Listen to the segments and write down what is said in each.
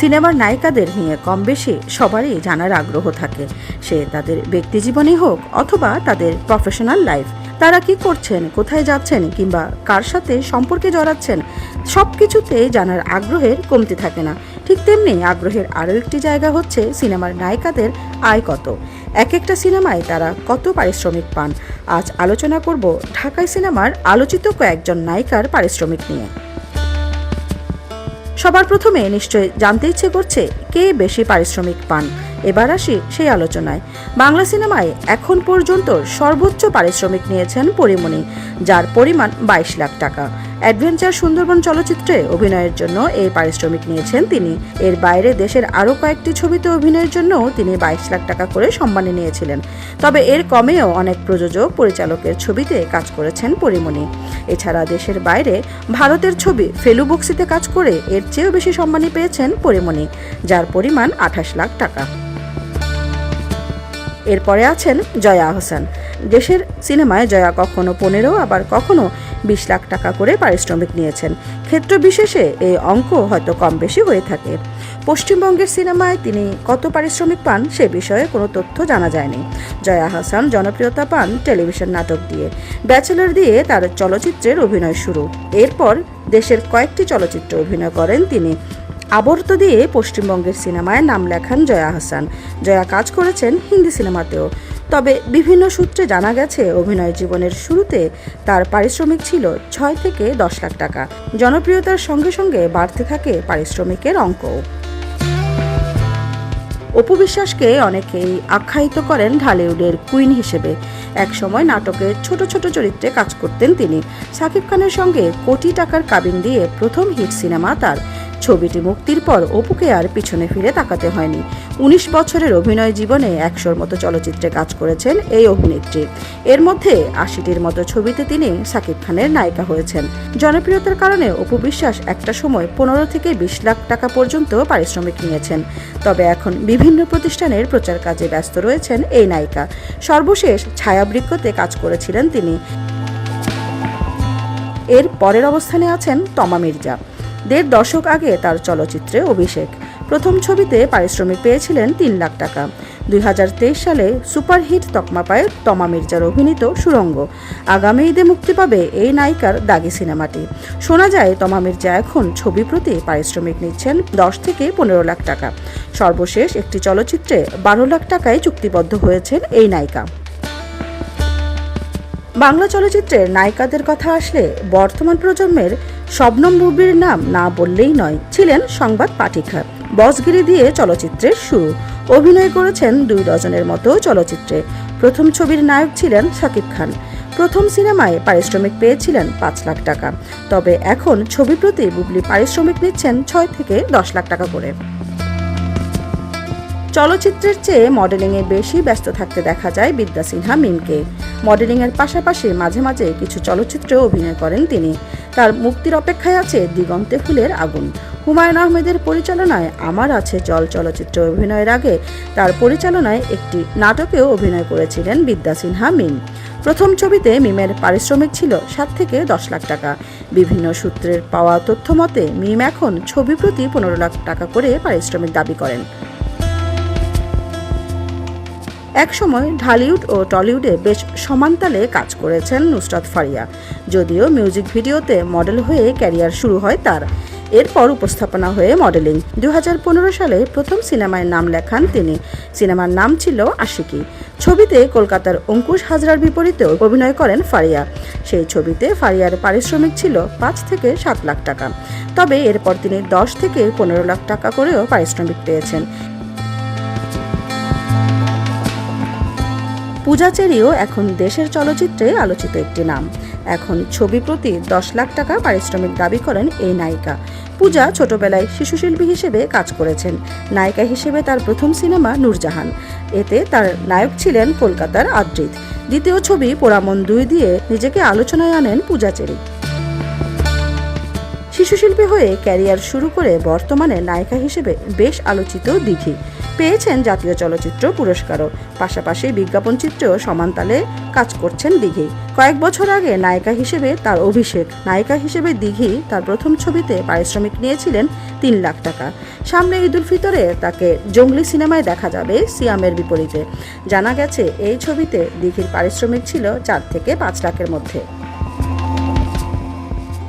সিনেমার নায়িকাদের নিয়ে কম বেশি সবারই জানার আগ্রহ থাকে। সে তাদের ব্যক্তিজীবনই হোক অথবা তাদের প্রফেশনাল লাইফ তারা কি করছেন, কোথায় যাচ্ছেন কিংবা কার সাথে সম্পর্কে জড়াচ্ছেন সব কিছুতেই জানার আগ্রহের কমতি থাকে না। ঠিক তেমনি আগ্রহের আরও একটি জায়গা হচ্ছে সিনেমার নায়িকাদের আয় কত। এক একটা সিনেমায় তারা কত পারিশ্রমিক পান? আজ আলোচনা করব ঢাকাই সিনেমার আলোচিত কয়েকজন নায়িকার পারিশ্রমিক নিয়ে। সবার প্রথমে নিশ্চয় জানতে ইচ্ছে করছে কে বেশি পারিশ্রমিক পান। এবার আসি সেই আলোচনায়। বাংলা সিনেমায় এখন পর্যন্ত সর্বোচ্চ পারিশ্রমিক নিয়েছেন পরিমণি, যার পরিমাণ বাইশ লাখ টাকা। অ্যাডভেঞ্চার সুন্দরবন চলচ্চিত্রে অভিনয়ের জন্য এই পারিশ্রমিক নিয়েছেন তিনি। এর বাইরে দেশের আরও কয়েকটি ছবিতে অভিনয়ের জন্য তিনি বাইশ লাখ টাকা করে সম্মানী নিয়েছিলেন। তবে এর কমেও অনেক প্রযোজক, পরিচালকের ছবিতে কাজ করেছেন পরিমণি। এছাড়া দেশের বাইরে ভারতের ছবি ফেলু বক্সিতে কাজ করে এর চেয়েও বেশি সম্মানী পেয়েছেন পরিমণি, যার পরিমাণ আঠাশ লাখ টাকা। এরপরে আছেন জয়া আহসান দেশের সিনেমায় জয়া কখনো পনেরো, আবার কখনো বিশ লাখ টাকা করে পারিশ্রমিক নিয়েছেন। ক্ষেত্র বিশেষে এই অঙ্ক হয়তো কম বেশি হয়ে থাকে। পশ্চিমবঙ্গের সিনেমায় তিনি কত পারিশ্রমিক পান সে বিষয়ে কোনো তথ্য জানা যায়নি। জয়া হাসান জনপ্রিয়তা পান টেলিভিশন নাটক দিয়ে। ব্যাচেলর দিয়ে তার চলচ্চিত্রের অভিনয় শুরু। এরপর দেশের কয়েকটি চলচ্চিত্রে অভিনয় করেন তিনি। আবর্ত দিয়ে পশ্চিমবঙ্গের সিনেমায় নাম লেখান জয়া হাসান। জয়া কাজ করেছেন হিন্দি সিনেমাতেও। তবে বিভিন্ন সূত্রে জানা গেছে, অভিনয় জীবনের শুরুতে তার পারিশ্রমিক ছিল ছয় থেকে দশ লাখ টাকা। জনপ্রিয়তার সঙ্গে সঙ্গে বাড়তে থাকে পারিশ্রমিকের অঙ্কও। অপু বিশ্বাসকে অনেকেই আখ্যায়িত করেন ঢালিউডের কুইন হিসেবে। একসময় নাটকে ছোট ছোট চরিত্রে কাজ করতেন তিনি। সাকিব খানের সঙ্গে কোটি টাকার কাবিন দিয়ে প্রথম হিট সিনেমা তার। ছবিটি মুক্তির পর অপুকে আর পিছনে ফিরে তাকাতে হয়নি। উনিশ বছরের অভিনয় জীবনে একশোর মতো চলচ্চিত্রে কাজ করেছেন এই অভিনেত্রী। এর মধ্যে আশিটির মতো ছবিতে তিনি সাকিব খানের নায়িকা হয়েছেন। জনপ্রিয়তার কারণে অপু বিশ্বাস একটা সময় পনেরো থেকে বিশ লাখ টাকা পর্যন্ত পারিশ্রমিক নিয়েছেন। তবে এখন বিভিন্ন প্রতিষ্ঠানের প্রচার কাজে ব্যস্ত রয়েছেন এই নায়িকা। সর্বশেষ ছায়াবৃক্ষতে কাজ করেছিলেন তিনি। এর পরের অবস্থানে আছেন তমা মির্জা। দেড় দশক আগে তার চলচ্চিত্রে অভিষেক। প্রথম ছবিতে পারিশ্রমিক পেয়েছিলেন তিন লাখ টাকা। দুই হাজার তেইশ সালে সুপারহিট তকমা পায় তমা মির্জার অভিনীত সুরঙ্গ। আগামী ঈদে মুক্তি পাবে এই নায়িকার দাগি সিনেমাটি। শোনা যায়, তমা মির্জা এখন ছবি প্রতি পারিশ্রমিক নিচ্ছেন দশ থেকে পনেরো লাখ টাকা। সর্বশেষ একটি চলচ্চিত্রে বারো লাখ টাকায় চুক্তিবদ্ধ হয়েছেন এই নায়িকা। বাংলা চলচ্চিত্রের নায়িকাদের কথা আসলে বর্তমান প্রজন্মের শবনম বুবির নাম না বললেই নয়, ছিলেন সংবাদ পাঠিকা বসগিরি দিয়ে চলচ্চিত্রের শুরু। অভিনয় করেছেন দুই ডজনের মতো চলচ্চিত্রে। প্রথম ছবির নায়ক ছিলেন শাকিব খান। প্রথম সিনেমায় পারিশ্রমিক পেয়েছিলেন পাঁচ লাখ টাকা। তবে এখন ছবি প্রতি বুবলি পারিশ্রমিক নিচ্ছেন ছয় থেকে দশ লাখ টাকা করে। চলচ্চিত্রের চেয়ে মডেলিংয়ে বেশি ব্যস্ত থাকতে দেখা যায় বিদ্যা সিনহা মিমকে। মডেলিংয়ের পাশাপাশি মাঝে মাঝে কিছু চলচ্চিত্রে অভিনয় করেন তিনি। তার মুক্তির অপেক্ষায় আছে দিগন্তে ফুলের আগুন। হুমায়ুন আহমেদের পরিচালনায় আমার আছে জল চলচ্চিত্রে অভিনয়ের আগে। তার পরিচালনায় একটি নাটকেও অভিনয় করেছিলেন বিদ্যা সিনহা, মিম। প্রথম ছবিতে মিমের পারিশ্রমিক ছিল সাত থেকে দশ লাখ টাকা। বিভিন্ন সূত্রের পাওয়া তথ্য মতে মিম এখন ছবি প্রতি পনেরো লাখ টাকা করে পারিশ্রমিক দাবি করেন। একসময় ঢালিউড ও টলিউডে বেশ সমানতালে কাজ করেছেন নুসরাত ফারিয়া। যদিও মিউজিক ভিডিওতে মডেল হয়ে ক্যারিয়ার শুরু হয় তার। এরপর উপস্থাপনা হয়ে মডেলিং। দু হাজার পনেরো সালে প্রথম সিনেমায় নাম লেখান তিনি। সিনেমার নাম ছিল আশিকি। ছবিতে কলকাতার অঙ্কুশ হাজরার বিপরীতে অভিনয় করেন ফারিয়া। সেই ছবিতে ফারিয়ার পারিশ্রমিক ছিল পাঁচ থেকে সাত লাখ টাকা। তবে এরপর তিনি দশ থেকে পনেরো লাখ টাকা করেও পারিশ্রমিক পেয়েছেন। পূজা চেরিও এখন দেশের চলচ্চিত্রে আলোচিত একটি নাম। এখন ছবি প্রতি দশ লাখ টাকা পারিশ্রমিক দাবি করেন এই নায়িকা। পূজা ছোটবেলায় শিশুশিল্পী হিসেবে কাজ করেছেন। নায়িকা হিসেবে তার প্রথম সিনেমা নূরজাহান। এতে তার নায়ক ছিলেন কলকাতার আদ্রিত। দ্বিতীয় ছবি পোড়ামন দুই দিয়ে নিজেকে আলোচনায় আনেন পূজা চেরি শিশুশিল্পী হয়ে ক্যারিয়ার শুরু করে বর্তমানে নায়িকা হিসেবে বেশ আলোচিত দিঘি। পেয়েছেন জাতীয় চলচ্চিত্র পুরস্কারও। পাশাপাশি বিজ্ঞাপন চিত্রেও সমানতালে কাজ করছেন দিঘি। কয়েক বছর আগে নায়িকা হিসেবে তার অভিষেক। নায়িকা হিসেবে দিঘি তার প্রথম ছবিতে পারিশ্রমিক নিয়েছিলেন তিন লাখ টাকা। সামনে ঈদ উল ফিতরে তাকে জঙ্গলি সিনেমায় দেখা যাবে সিয়ামের বিপরীতে। জানা গেছে, এই ছবিতে দিঘির পারিশ্রমিক ছিল চার থেকে পাঁচ লাখের মধ্যে।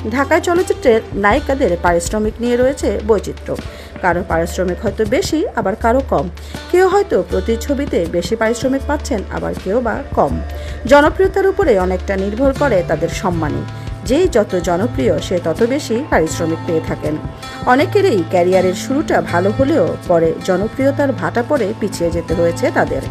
ঢাকায় চলচ্চিত্রের নায়িকাদের পারিশ্রমিক নিয়ে রয়েছে বৈচিত্র্য। কারও পারিশ্রমিক হয়তো বেশি, আবার কারও কম। কেউ হয়তো প্রতি ছবিতে বেশি পারিশ্রমিক পাচ্ছেন, আবার কেউ বা কম। জনপ্রিয়তার উপরে অনেকটা নির্ভর করে তাদের সম্মানী যেই যত জনপ্রিয়, সে তত বেশি পারিশ্রমিক পেয়ে থাকেন। অনেকেরই ক্যারিয়ারের শুরুটা ভালো হলেও পরে জনপ্রিয়তার ভাটা পরে পিছিয়ে যেতে হয়েছে তাদের।